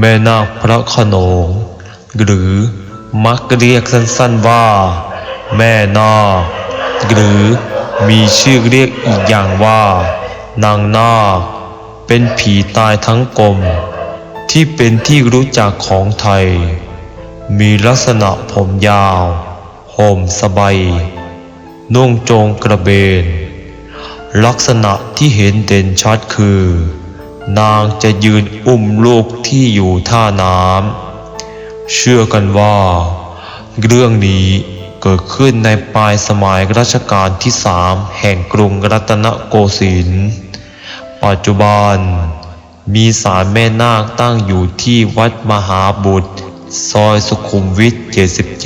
แม่นาคพระขนง หรือมักเรียกสั้นๆว่า แม่นาคหรือมีชื่อเรียกอีกอย่างว่า นางนาคเป็นผีตายทั้งกลม ที่เป็นที่รู้จักของไทย มีลักษณะผมยาวห่มสบายนุ่งโจงกระเบน ลักษณะที่เห็นเด่นชัดคือ นางจะยืนอุ้มลูกที่อยู่ท่าน้ำ เชื่อกันว่า เรื่องนี้เกิดขึ้นในปลายสมัยรัชกาลที่สามแห่งกรุงรัตนโกสินทร์ ปัจจุบัน มีศาลแม่นาคตั้งอยู่ที่วัดมหาบุตร ซอยสุขุมวิท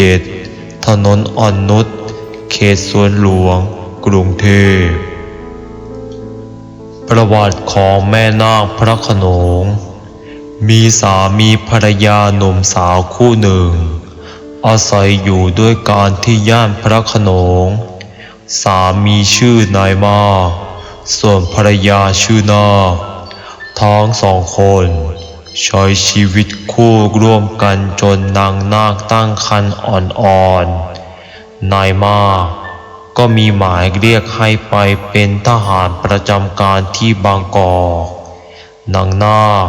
77 ถนนอ่อนนุช เขตสวนหลวง กรุงเทพ ประวัติของแม่นาคพระขนง มีสามีภรรยาหนุ่มสาวคู่หนึ่ง อาศัยอยู่ด้วยการที่ย่านพระขนง สามีชื่อนายมา ส่วนภรรยาชื่อนาทั้งสองคนใช้ชีวิตคู่ร่วมกันจนนางนาคตั้งครรภ์อ่อนๆนายมา ก็มีหมายเรียกให้ไปเป็นทหารประจำการที่บางกอกนางนาค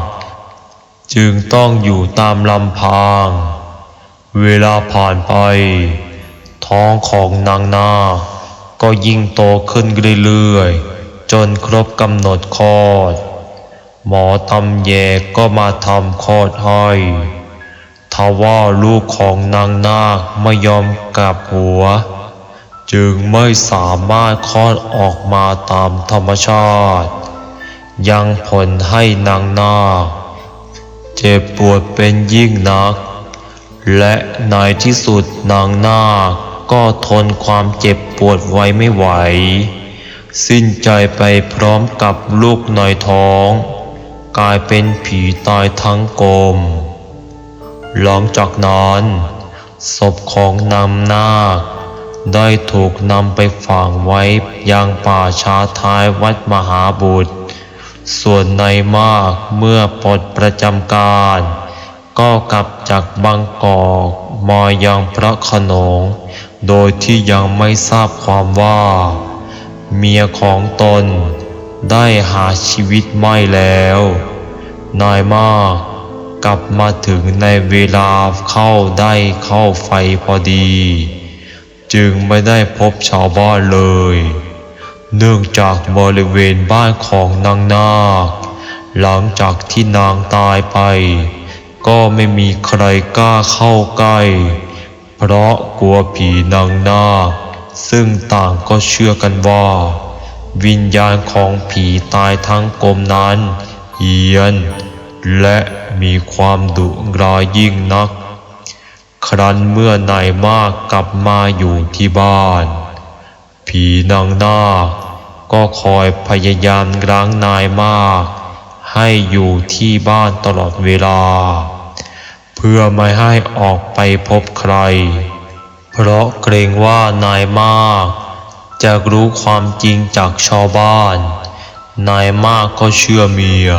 จึงต้องอยู่ตามลำพัง เวลาผ่านไป ท้องของนางนาคก็ยิ่งโตขึ้นเรื่อยๆ จนครบกำหนดคลอด หมอตำแยก็มาทำคลอดให้ทว่าลูกของนางนาคไม่ยอมกลับหัว จึงไม่สามารถคลอดออกมาตามธรรมชาติ ยังผลให้นางนาคเจ็บปวดเป็นยิ่งนัก และในที่สุดนางนาคก็ทนความเจ็บปวดไว้ไม่ไหว สิ้นใจไปพร้อมกับลูกในท้อง กลายเป็นผีตายทั้งกลม หลังจากนั้นศพของนางนาค ได้ถูกนำไปฝังไว้ยังป่าช้าท้ายวัดมหาบุตร ส่วนนายมากเมื่อปลดประจำการ ก็กลับจากบางกอกมายังพระขนง โดยที่ยังไม่ทราบความว่า เมียของตนได้หาชีวิตไม่แล้ว นายมากกลับมาถึงในเวลาเข้าได้เข้าไฟพอดี จึงไม่ได้พบชาวบ้านเลย เนื่องจากบริเวณบ้านของนางนาค หลังจากที่นางตายไป ก็ไม่มีใครกล้าเข้าใกล้ เพราะกลัวผีนางนาค ซึ่งต่างก็เชื่อกันว่า วิญญาณของผีตายทั้งกลมนั้นเฮียน และมีความดุร้ายยิ่งนัก ครั้นเมื่อนายมากกลับมาอยู่ที่บ้าน ผีนางนาคก็คอยพยายามรั้งนายมาก ให้อยู่ที่บ้านตลอดเวลา เพื่อไม่ให้ออกไปพบใคร เพราะเกรงว่านายมาก จะรู้ความจริงจากชาวบ้าน นายมากก็เชื่อเมีย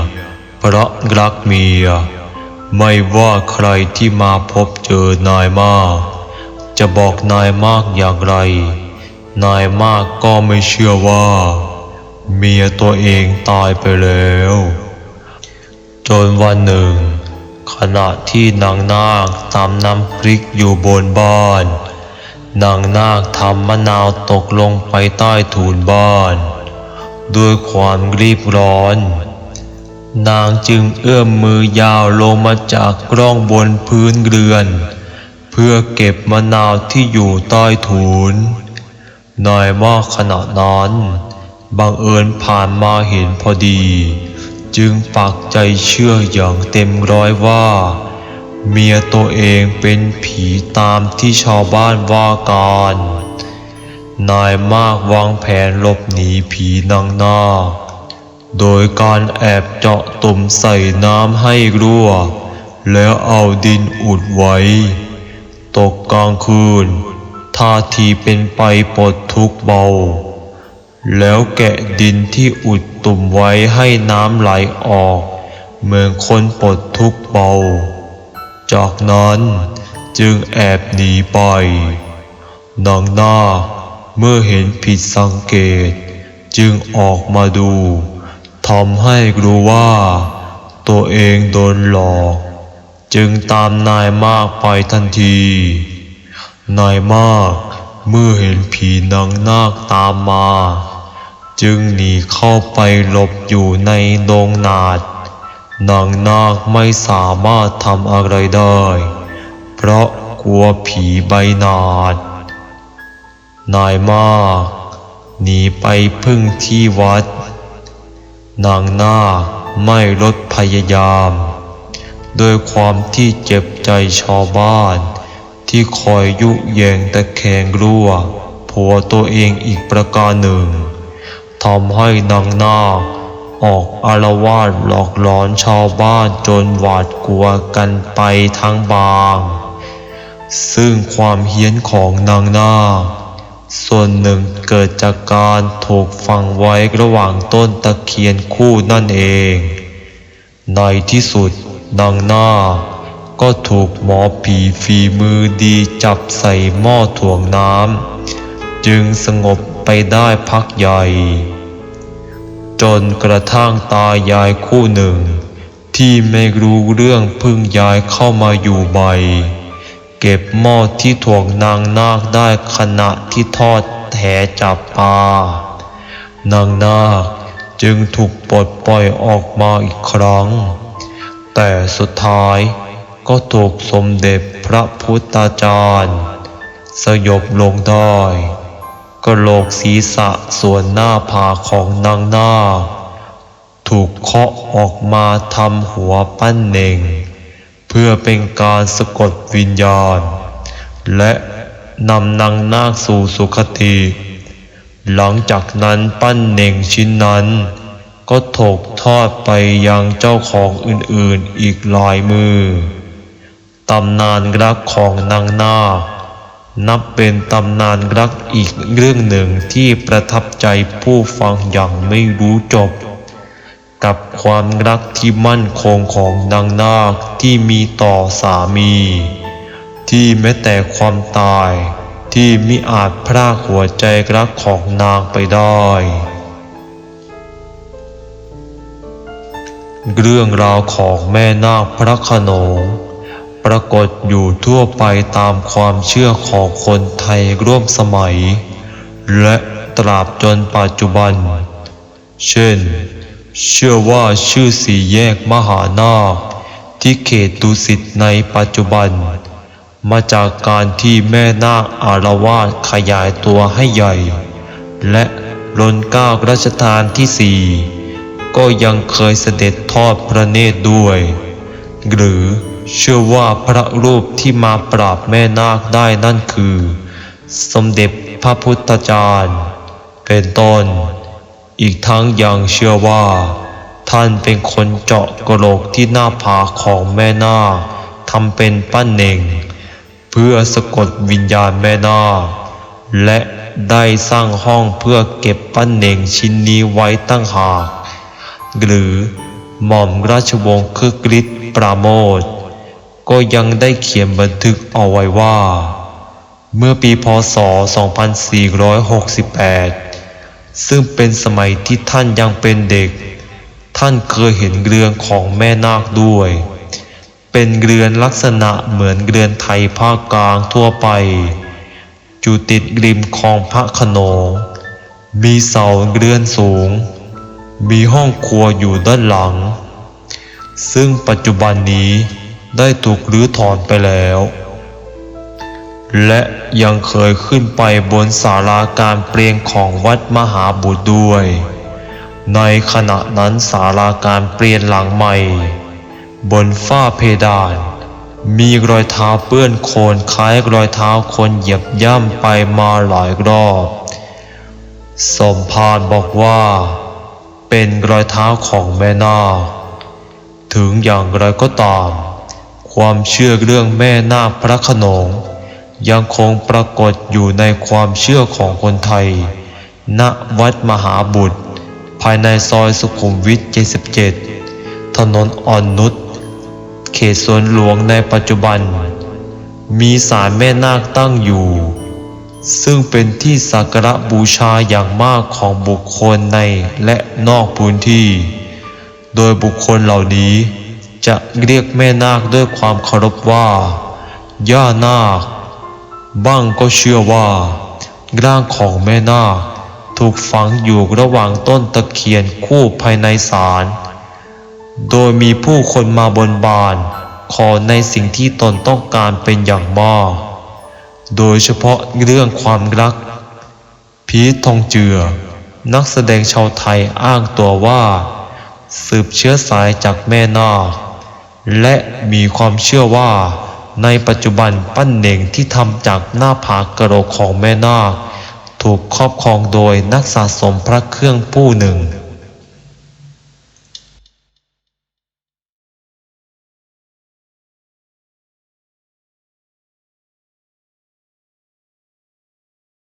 เพราะรักเมีย ไม่ว่าใครที่มาพบเจอนายมาก จะบอกนายมากอย่างไร นายมากก็ไม่เชื่อว่า เมียตัวเองตายไปแล้ว จนวันหนึ่ง ขณะที่นางนาคตำน้ำพริกอยู่บนบ้าน นางนาคทำมะนาวตกลงไปใต้ถูนบ้าน ด้วยความรีบร้อน นางจึงเอื้อมมือยาวลงมาจากกล้องบนพื้นเรือน เพื่อเก็บมะนาวที่อยู่ใต้ถูนนายมากขณะนั้นบังเอิญผ่านมาเห็นพอดี จึงปักใจเชื่ออย่างเต็มร้อยว่า เมียตัวเองเป็นผีตามที่ชาวบ้านว่ากันนายมากวางแผนหลบหนีผีนางนาค โดยการแอบเจาะตุ่มใส่น้ำให้รั่ว แล้วเอาดินอุดไว้ ตกกลางคืนท่าทีเป็นไปปลดทุกข์เบา แล้วแกะดินที่อุดตุ่มไว้ให้น้ำไหลออก เหมือนคนปลดทุกข์เบา จากนั้นจึงแอบหนีไปนางนาคเมื่อเห็นผิดสังเกต จึงออกมาดู ทำให้รู้ว่า ตัวเองโดนหลอก จึงตามนายมากไปทันที นายมากเมื่อเห็นผีนางนาคตามมา จึงหนีเข้าไปหลบอยู่ในโรงนาดนางนาคไม่สามารถทำอะไรได้ เพราะกลัวผีใบนาด นายมาก หนีไปพึ่งที่วัด นางนาไม่ลดพยายามด้วยความที่เจ็บใจชาวบ้าน ที่คอยยุแยงตะแคงรั่วผัวตัวเองอีกประการหนึ่งทำให้นางนาคออกอารวาสหลอกหลอนชาวบ้านจนหวาดกลัวกันไปทั้งบาง ซึ่งความเฮี้ยนของนางนาค ส่วนหนึ่งเกิดจากการถูกฝังไว้ระหว่างต้นตะเคียนคู่นั่นเอง ในที่สุดนางนาคก็ถูกหมอผีฝีมือดีจับใส่หม้อถ่วงน้ำจึงสงบไปได้พักใหญ่ จนกระทั่งตายายคู่หนึ่ง ที่ไม่รู้เรื่องพึ่งย้ายเข้ามาอยู่ใหม่ เก็บหม้อที่ถ่วงนางนาคได้ขณะที่ทอดแหจับปลานางนาคจึงถูกปลดปล่อยออกมาอีกครั้ง แต่สุดท้ายก็ถูกสมเด็จพระพุทธาจารย์ สยบลงได้กระโหลกศีรษะส่วนหน้าผากของนางนาคถูกเคาะออกมาทำหัวปั้นเน่ง เพื่อเป็นการสะกดวิญญาณ และนำนางนาคสู่สุคติ หลังจากนั้นปั้นเน่งชิ้นนั้น ก็ถูกทอดไปยังเจ้าของอื่นๆอีกหลายมือตำนานรักของนางนาคนับเป็นตำนานรักอีกเรื่องหนึ่งที่ประทับใจผู้ฟังอย่างไม่รู้จบ กับความรักที่มั่นคงของนางนาคที่มีต่อสามี ที่แม้แต่ความตายที่มิอาจพรากหัวใจรักของนางไปได้ เรื่องราวของแม่นาคพระขนงปรากฏอยู่ทั่วไปตามความเชื่อของคนไทยร่วมสมัย และตราบจนปัจจุบัน เช่น เชื่อว่าชื่อสี่แยกมหานาคที่เขตดุสิตในปัจจุบัน มาจากการที่แม่นาคอารวาสขยายตัวให้ใหญ่ และรนก้าวรัชทานที่สี่ก็ยังเคยเสด็จทอดพระเนตรด้วย หรือเชื่อว่าพระรูปที่มาปราบแม่นาคได้นั่นคือ สมเด็จพระพุทธจารย์ เป็นต้น อีกทั้งยังเชื่อว่า ท่านเป็นคนเจาะกระโหลกที่หน้าผาของแม่นาคทำเป็นปั้นเน่ง เพื่อสะกดวิญญาณแม่นาคและได้สร้างห้องเพื่อเก็บปั้นเน่งชิ้นนี้ไว้ตั้งหาก หรือหม่อมราชวงศ์คึกฤทธิ์ปราโมทก็ยังได้เขียนบันทึกเอาไว้ว่า เมื่อปีพศ 2468 ซึ่งเป็นสมัยที่ท่านยังเป็นเด็ก ท่านเคยเห็นเรือนของแม่นาคด้วย เป็นเรือนลักษณะเหมือนเรือนไทยภาคกลางทั่วไป อยู่ติดริมคลองพระโขนง มีเสาเรือนสูง มีห้องครัวอยู่ด้านหลัง ซึ่งปัจจุบันนี้ได้ถูกรื้อถอนไปแล้ว และยังเคยขึ้นไปบนศาลาการเปลี่ยนของวัดมหาบุตรด้วย ในขณะนั้นศาลาการเปลี่ยนหลังใหม่ บนฝ้าเพดาน มีรอยเท้าเปื้อนโคลนคล้ายรอยเท้าคนเหยียบย่ำไปมาหลายรอบสมภารบอกว่า เป็นรอยเท้าของแม่นาคถึงอย่างไรก็ตาม ความเชื่อเรื่องแม่นาคพระขนง ยังคงปรากฏอยู่ในความเชื่อของคนไทย ณ วัดมหาบุตร ภายในซอยสุขุมวิท 77 ถนนอ่อนนุช เขตสวนหลวงในปัจจุบัน มีศาลแม่นาคตั้งอยู่ ซึ่งเป็นที่สักการะบูชาอย่างมากของบุคคลในและนอกพื้นที่ โดยบุคคลเหล่านี้จะเรียกแม่นาคด้วยความเคารพว่า ย่านาค บ้างก็เชื่อว่า ร่างของแม่นาคถูกฝังอยู่ระหว่างต้นตะเคียนคู่ภายในศาล โดยมีผู้คนมาบนบานขอในสิ่งที่ตนต้องการเป็นอย่างมาก โดยเฉพาะเรื่องความรัก พีททองเจือ นักแสดงชาวไทยอ้างตัวว่า สืบเชื้อสายจากแม่นาคและมีความเชื่อว่า ในปัจจุบันปั้นเน่งที่ทำจากหน้าผากกระโหลกของแม่นาคถูกครอบครองโดยนักสะสมพระเครื่องผู้หนึ่ง